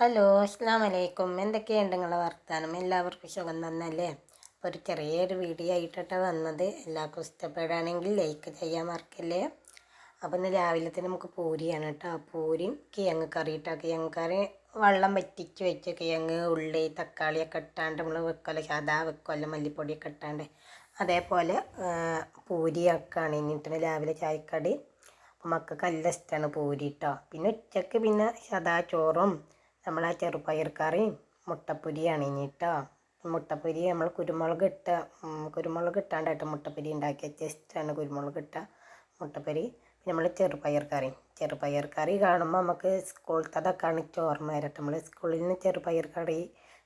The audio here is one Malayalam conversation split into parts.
ഹലോ അസ്സാം വലൈക്കും എന്തൊക്കെയുണ്ട് നിങ്ങളെ വർത്താനം? എല്ലാവർക്കും സുഖം തന്നല്ലേ? അപ്പോൾ ഒരു ചെറിയൊരു വീഡിയോ ആയിട്ടാണ് വന്നത്. എല്ലാവർക്കും ഇഷ്ടപ്പെടുകയാണെങ്കിൽ ലൈക്ക് ചെയ്യാൻ മറക്കല്ലേ? അപ്പോൾ ഇന്ന് രാവിലെ തന്നെ നമുക്ക് പൂരിയാണ് കേട്ടോ പൂരിയും കിഴങ്ങ് കറി കേട്ടോ കിഴങ്ങ് കറി വെള്ളം വറ്റിച്ച് വെച്ച് കിഴങ്ങ് ഉള്ളി തക്കാളിയൊക്കെ ഇട്ടാണ്ട് നമ്മൾ വെക്കല്ലോ സാധാ വെക്കുമല്ലോ മല്ലിപ്പൊടിയൊക്കെ ഇട്ടാണ്ട്. അതേപോലെ പൂരിയൊക്കെയാണ് ഇനിയിട്ട് രാവിലെ ചായക്കടി. അപ്പോൾ മക്കൾക്ക് നല്ല ഇഷ്ടമാണ് പൂരി കേട്ടോ പിന്നെ ഉച്ചയ്ക്ക് പിന്നെ സദാ ചോറും നമ്മളെ ചെറുപയർ കറിയും മുട്ടപ്പൊരിയാണ് ഇനി കേട്ടോ മുട്ടപ്പൊരി നമ്മൾ കുരുമുളക് ഇട്ട കുരുമുളക് ഇട്ടാണ്ട് കേട്ടോ മുട്ടപ്പൊരി ഉണ്ടാക്കി ജസ്റ്റാണ് കുരുമുളക് ഇട്ട മുട്ടപ്പൊരി. പിന്നെ നമ്മൾ ചെറുപയർ കറി. ചെറുപയർ കറി കാണുമ്പോൾ നമുക്ക് സ്കൂളത്തതൊക്കെയാണ് എനിക്ക് ഓർമ്മ വരട്ടെ നമ്മൾ സ്കൂളിൽ നിന്ന് ചെറുപയർ കറി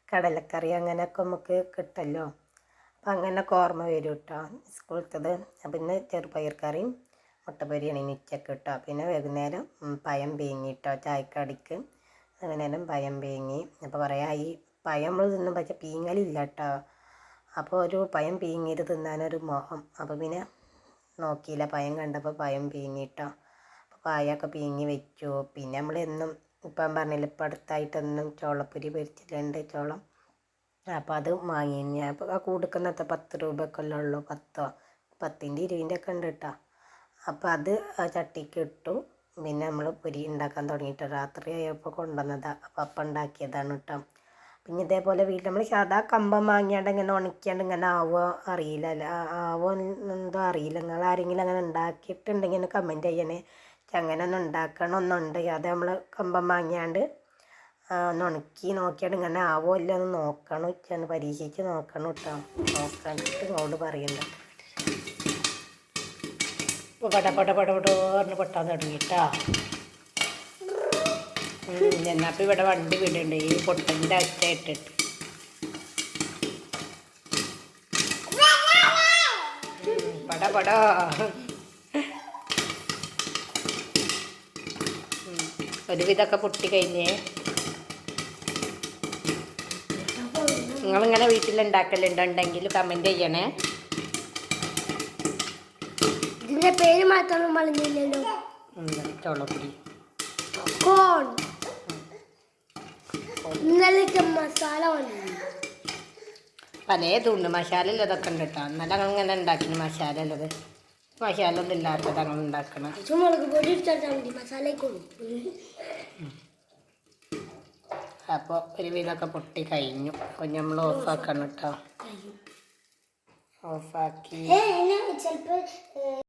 കടലക്കറി അങ്ങനെയൊക്കെ നമുക്ക് കിട്ടല്ലോ. അപ്പം അങ്ങനെയൊക്കെ ഓർമ്മ വരും കേട്ടോ സ്കൂളത്തത് പിന്നെ ചെറുപയർ കറിയും മുട്ടപ്പൊരിയാണ് ഇനി ഉച്ചയ്ക്ക് കേട്ടോ പിന്നെ വൈകുന്നേരം പഴം പിഴിഞ്ഞിട്ടോ ചായക്കടിക്ക്. വൈകുന്നേരം പഴം പീങ്ങി. അപ്പോൾ പറയാ ഈ പയം നമ്മൾ തിന്നും പക്ഷേ പീങ്ങലില്ല കേട്ടോ അപ്പോൾ ഒരു പയം പീങ്ങിയിട്ട് തിന്നാനൊരു മോഹം. അപ്പോൾ പിന്നെ നോക്കിയില്ല പയം കണ്ടപ്പോൾ പയം പീങ്ങിട്ടോ. അപ്പോൾ പായൊക്കെ പീങ്ങി വെച്ചു. പിന്നെ നമ്മൾ എന്നും ഇപ്പം പറഞ്ഞില്ല ഇപ്പം അടുത്തായിട്ടൊന്നും ചോളപ്പൊരി പൊരിച്ചിട്ടുണ്ട് ചോളം. അപ്പോൾ അത് വാങ്ങി ഞാൻ അപ്പോൾ ആ കൊടുക്കുന്നത്തെ പത്ത് രൂപയൊക്കെ ഉള്ളൂ പത്തോ? പത്തിന്റെ ഇരുപതിന്റെ ഒക്കെ ഉണ്ട് കേട്ടോ അപ്പോൾ അത് ആ ചട്ടിക്ക് ഇട്ടു. പിന്നെ നമ്മൾ പൊരി ഉണ്ടാക്കാൻ തുടങ്ങിയിട്ട് രാത്രി ആയപ്പോൾ കൊണ്ടുവന്നതാണ് അപ്പോൾ അപ്പം ഉണ്ടാക്കിയതാണ് കേട്ടോ പിന്നെ ഇതേപോലെ വീട്ടിൽ നമ്മൾ സാധാ കമ്പം വാങ്ങിയാണ്ട് ഇങ്ങനെ ഉണക്കിയാണ്ട് ഇങ്ങനെ ആവോ അറിയില്ല. അല്ല ആവോ എന്തോ അറിയില്ല. നിങ്ങൾ ആരെങ്കിലും അങ്ങനെ ഉണ്ടാക്കിയിട്ടുണ്ടെങ്കിൽ ഒന്ന് കമന്റ് ചെയ്യണേ. അങ്ങനെ ഒന്ന് ഉണ്ടാക്കണമെന്നുണ്ട് അത് നമ്മൾ കമ്പം വാങ്ങിയാണ്ട് ഒന്ന് ഉണക്കി നോക്കിയാണ്ട് ഇങ്ങനെ ആവോ ഇല്ല എന്ന് നോക്കണം ഉച്ചന്ന് പരീക്ഷിച്ച് നോക്കണം കേട്ടോ നോക്കാണ്ടിട്ട് ഇങ്ങോട്ട് പറയണ്ട. ഇപ്പോൾ പട പട പട പട പറഞ്ഞ് പൊട്ടാൻ ഇവിടെ വണ്ടി വിടണ്ടേ ഈ പൊട്ടന്റെ ഒച്ച ഇട്ടിട്ട് പട പട. പൊട്ടി കഴിഞ്ഞേ. നിങ്ങളിങ്ങനെ വീട്ടിലുണ്ടാക്കലുണ്ടോ? ഉണ്ടെങ്കിൽ കമന്റ് ചെയ്യണേ. ഇതിന്റെ പേര് മാത്രം പറഞ്ഞില്ലല്ലോ ചോളപ്പൊടി കോൺ. ഇന്നലത്തെ മസാല പലതുണ്ട്. മസാല ഉള്ളതൊക്കെ ഉണ്ട് കേട്ടോ. എന്നാലും ഞങ്ങൾ ഇങ്ങനെ ഉണ്ടാക്കുന്ന മസാല ഉള്ളത്. മസാല ഒന്നും ഇല്ലാത്തത് ഞങ്ങൾ ഉണ്ടാക്കണം. മുളക് പൊടി ഇട്ടാൽ മതി. മസാലയ്ക്കൊന്നും അപ്പോൾ ഒരു വീതൊക്കെ പൊട്ടി കഴിഞ്ഞു. അപ്പോൾ നമ്മൾ ഓഫാക്കണം കേട്ടോ. ഓഫാക്കി. ചിലപ്പോൾ ചിലപ്പോ